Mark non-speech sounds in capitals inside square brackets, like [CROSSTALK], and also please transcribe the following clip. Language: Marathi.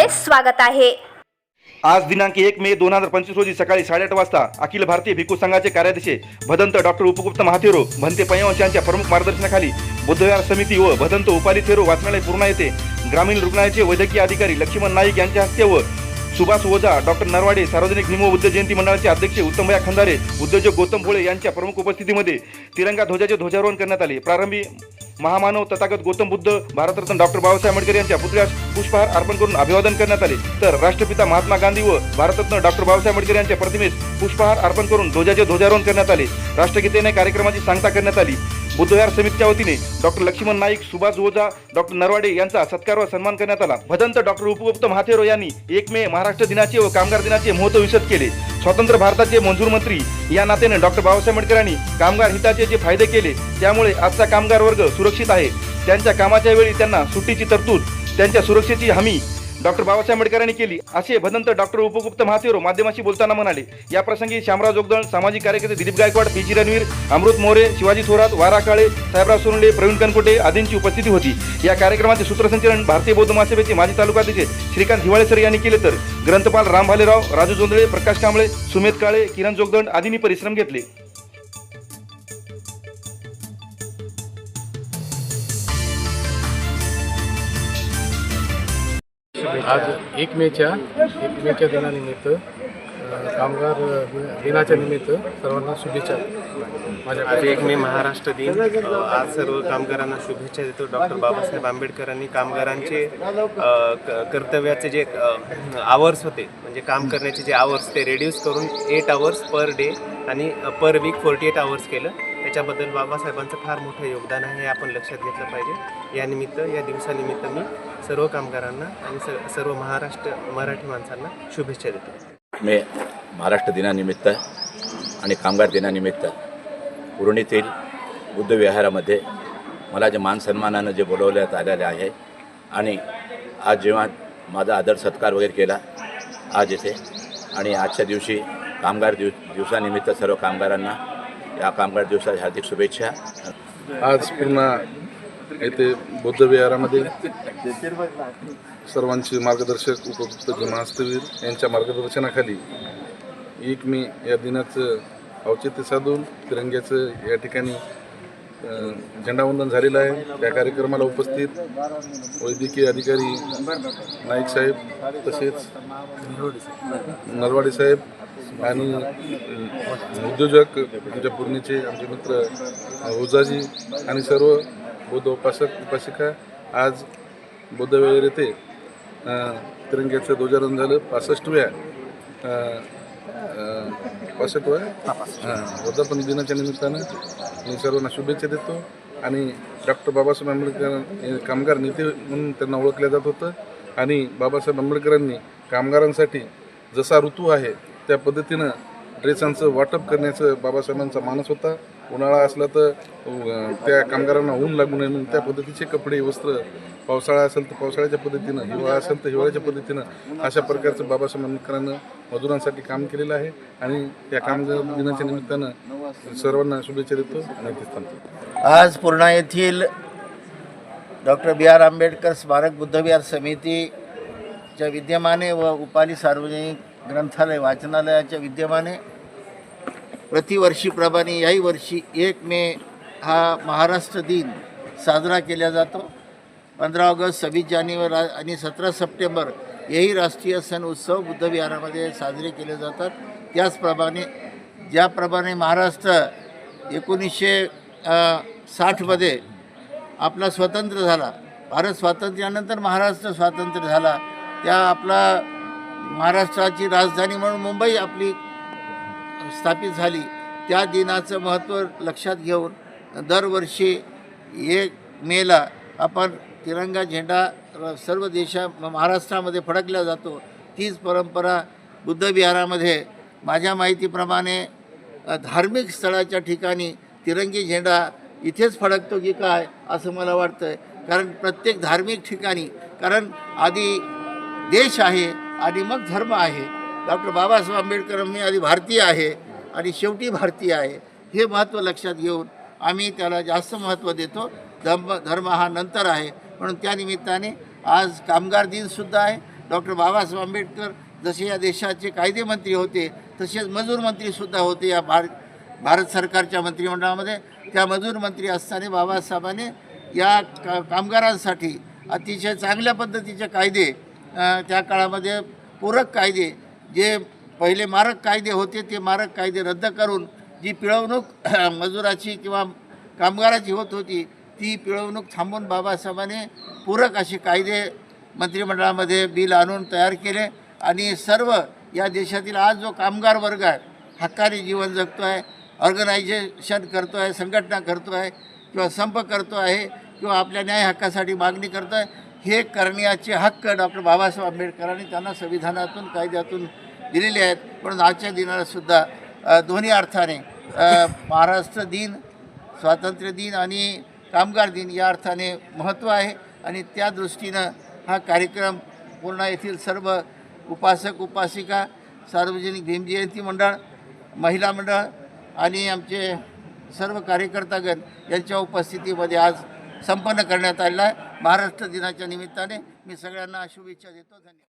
आपले स्वागत आहे. आज दिनांक एक मे दोन हजार पंचवीस रोजी सकाळी साडेआठ वाजता अखिल भारतीय भिक्खू संघाचे कार्याध्यक्ष भदंत डॉक्टर उपगुप्त महाथेरो भंते पयवंश यांच्या प्रमुख मार्गदर्शनाखाली बुद्धविहार समिती व भदंत उपाली थेरो वाचनालय पूर्णा येथे ग्रामीण रुग्णालयाचे वैद्यकीय अधिकारी लक्ष्मण नाईक यांच्या हस्ते व सुभाष ओझा डॉक्टर नरवाडे सार्वजनिक निमो उद्योग जयंती मंडळाचे अध्यक्ष उत्तमभया खंदारे उद्योजक गौतम भोळे यांच्या प्रमुख उपस्थितीमध्ये तिरंगा ध्वजाचे ध्वजारोहण करण्यात आले. प्रारंभी महामानव तथागत गौतम बुद्ध भारतरत्न डॉक्टर बाबासाहेब आंबेडकर यांच्या पुतळ्यास पुष्पहार अर्पण करून अभिवादन करण्यात आले. तर राष्ट्रपिता महात्मा गांधी व भारतरत्न डॉक्टर बाबासाहेब आंबेडकर यांच्या प्रतिमेस पुष्पहार अर्पण करून ध्वजाचे ध्वजारोहण करण्यात आले. राष्ट्रगीतेने कार्यक्रमाची सांगता करण्यात आली. बुद्धविहार समितीच्या वतीने डॉक्टर लक्ष्मण नाईक सुभाष ओझा डॉक्टर नरवाडे यांचा सत्कार व सन्मान करण्यात आला. भदंत डॉक्टर उपगुप्त महाथेरो यांनी एक मे महाराष्ट्र दिनाचे व कामगार दिनाचे महत्त्व विशद केले. स्वतंत्र भारताचे मंजूर मंत्री या नात्याने डॉक्टर बाबासाहेब आंबेडकरांनी कामगार हिताचे जे फायदे केले त्यामुळे आजचा कामगार वर्ग सुरक्षित आहे. त्यांच्या कामाच्या वेळी त्यांना सुट्टीची तरतूद त्यांच्या सुरक्षेची हमी डॉक्टर बाबासाहेब आंबेडकरांनी केली. असे भदंत डॉक्टर उपगुप्त महातेरो माध्यमाशी बोलताना म्हणाले या प्रसंगी शामराव जोगदळ सामाजिक कार्यकर्ते दिलीप गायकवाड पी जी रणवीर अमृत मोरे शिवाजी थोरात वारा काळे साहेबराव सोनले प्रवीण कनकोटे आदींची उपस्थिती होती. या कार्यक्रमाचे सूत्रसंचलन भारतीय बौद्ध महासभेचे माजी तालुकाध्यक्ष श्रीकांत हिवाळे सर यांनी केले तर ग्रंथपाल राम भालेराव राजू जोंधळे प्रकाश कांबळे सुमेध काळे किरण जोगदंड आदींनी परिश्रम घेतले. आज एक मेच्या एक मेच्या दिनानिमित्त कामगार दिनाच्या निमित्त सर्वांना शुभेच्छा. माझ्या आज एक मे महाराष्ट्र दिन. आज सर्व कामगारांना शुभेच्छा देतो. डॉक्टर बाबासाहेब आंबेडकरांनी कामगारांचे क- कर्तव्याचे जे आवर्स होते म्हणजे काम करण्याचे जे आवर्स ते रेड्यूस करून एट आवर्स पर डे आणि per week forty eight hours केलं. त्याच्याबद्दल बाबासाहेबांचं फार मोठं योगदान आहे हे आपण लक्षात घेतलं पाहिजे. यानिमित्त या दिवसानिमित्त मी सर्व कामगारांना आणि स सर्व महाराष्ट्र मराठी माणसांना शुभेच्छा देतो. मी महाराष्ट्र दिनानिमित्त आणि कामगार दिनानिमित्त उरणीतील बुद्धविहारामध्ये मला जे मान सन्मानानं जे बोलवण्यात आलेले आहे आणि आज जेव्हा माझा आदर सत्कार वगैरे केला आज येथे आणि आजच्या दिवशी कामगार दिव दिवसानिमित्त सर्व कामगारांना या कामगार दिवसाच्या हार्दिक शुभेच्छा. आज पुन्हा येथे बौद्ध विहारामध्ये सर्वांचे मार्गदर्शक उपयुक्त जे यांच्या मार्गदर्शनाखाली एक मे या दिनाचं औचित्य साधून तिरंग्याचं या ठिकाणी झेंडावंदन झालेलं आहे. त्या कार्यक्रमाला उपस्थित वैद्यकीय अधिकारी नाईक साहेब तसेच नरवाडे साहेब आणि उद्योजक आमच्या पूर्णीचे आमचे मित्र अ, ओझाजी आणि सर्व बौद्ध उपासक उपासिका आज बौद्धविहार येथे तिरंग्याचं ध्वजारोहण झालं. पासष्टव्या पासष्टव्या हां वर्धापन दिनाच्या निमित्तानं मी सर्वांना शुभेच्छा देतो. आणि डॉक्टर बाबासाहेब आंबेडकर कामगार नेते म्हणून त्यांना ओळखलं जात होतं. आणि बाबासाहेब आंबेडकरांनी कामगारांसाठी जसा ऋतू आहे त्या पद्धतीनं ड्रेसांचं वाटप करण्याचं बाबासाहेबांचा मानस होता. उन्हाळा असला तर त्या कामगारांना ऊन लागू नये म्हणून त्या पद्धतीचे कपडे वस्त्र पावसाळा असेल तर पावसाळ्याच्या पद्धतीनं हिवाळा असेल तर हिवाळ्याच्या पद्धतीनं अशा प्रकारचं बाबासाहेब आंबेडकरांनं मजुरांसाठी काम केलेलं आहे आणि त्या कामगार दिनाच्या निमित्तानं सर्वांना शुभेच्छा देतो आणि आज पूर्णा येथील डॉक्टर बी आर आंबेडकर स्मारक बुद्धविहार समितीच्या विद्यमाने व उपाली सार्वजनिक ग्रंथालय वाचनालयाच्या विद्यमाने प्रतिवर्षीप्रमाणे याही वर्षी एक मे हा महाराष्ट्र दिन साजरा केला जातो. पंधरा ऑगस्ट सव्वीस जानेवारी आणि सतरा सप्टेंबर हेही राष्ट्रीय सण उत्सव बुद्धविहारामध्ये साजरे केले जातात. त्याचप्रमाणे ज्याप्रमाणे महाराष्ट्र एकोणीसशे साठमध्ये आपला स्वतंत्र झाला. भारत स्वातंत्र्यानंतर महाराष्ट्र स्वातंत्र्य झाला. त्या आपला महाराष्ट्राची राजधानी म्हणून मुंबई आपली स्थापित झाली. त्या दिनाचं महत्त्व लक्षात घेऊन दरवर्षी एक मेला आपण तिरंगा झेंडा र- सर्व देशा महाराष्ट्रामध्ये फडकला जातो. तीच परंपरा बुद्धविहारामध्ये माझ्या माहितीप्रमाणे धार्मिक स्थळाच्या ठिकाणी तिरंगी झेंडा इथेच फडकतो की काय असं मला वाटतं आहे कारण प्रत्येक धार्मिक ठिकाणी कारण आधी देश आहे आणि मग धर्म आहे. डॉक्टर बाबासाहेब आंबेडकर मी आधी भारतीय आहे आणि शेवटी भारतीय आहे. हे महत्त्व लक्षात घेऊन आम्ही त्याला जास्त महत्त्व देतो. धर्म धर्म हा नंतर आहे. म्हणून त्या निमित्ताने आज कामगार दिनसुद्धा आहे. डॉक्टर बाबासाहेब आंबेडकर जसे या देशाचे कायदेमंत्री होते तसेच मजूर मंत्रीसुद्धा होते या भार भारत सरकारच्या मंत्रिमंडळामध्ये. त्या मजूर मंत्री असताना बाबासाहेबांनी या का कामगारांसाठी अतिशय चांगल्या पद्धतीचे कायदे त्या काळामध्ये पूरक कायदे जे पहिले मारक कायदे होते ते मारक कायदे रद्द करून जी पिळवणूक [CLEARS THROAT] मजुराची किंवा कामगाराची होत होती ती पिळवणूक थांबून बाबासाहेबांनी पूरक असे कायदे मंत्रिमंडळामध्ये बिल आणून तयार केले आणि सर्व या देशातील आज जो कामगार वर्ग आहे हक्काने जीवन जगतो आहे ऑर्गनायझेशन करतो आहे संघटना करतो आहे किंवा संप करतो आहे किंवा आपल्या न्याय हक्कासाठी मागणी करतो आहे हे करण्याचे हक्क डॉक्टर बाबासाहेब आंबेडकरांनी त्यांना संविधानातून कायद्यातून दिलेले आहेत. म्हणून आजच्या दिनाला सुद्धा दोन्ही अर्थाने महाराष्ट्र दिन स्वातंत्र्य दिन आणि कामगार दिन या अर्थाने महत्त्व आहे. आणि त्या दृष्टीनं हा कार्यक्रम पूर्ण येथील सर्व उपासक उपासिका सार्वजनिक भीमजयंती मंडळ महिला मंडळ आणि आमचे सर्व कार्यकर्तागण यांच्या उपस्थितीमध्ये आज संपन्न करण्यात आलेला आहे. महाराष्ट्र दिनाच्या निमित्ताने मी सगळ्यांना शुभेच्छा देतो. धन्यवाद.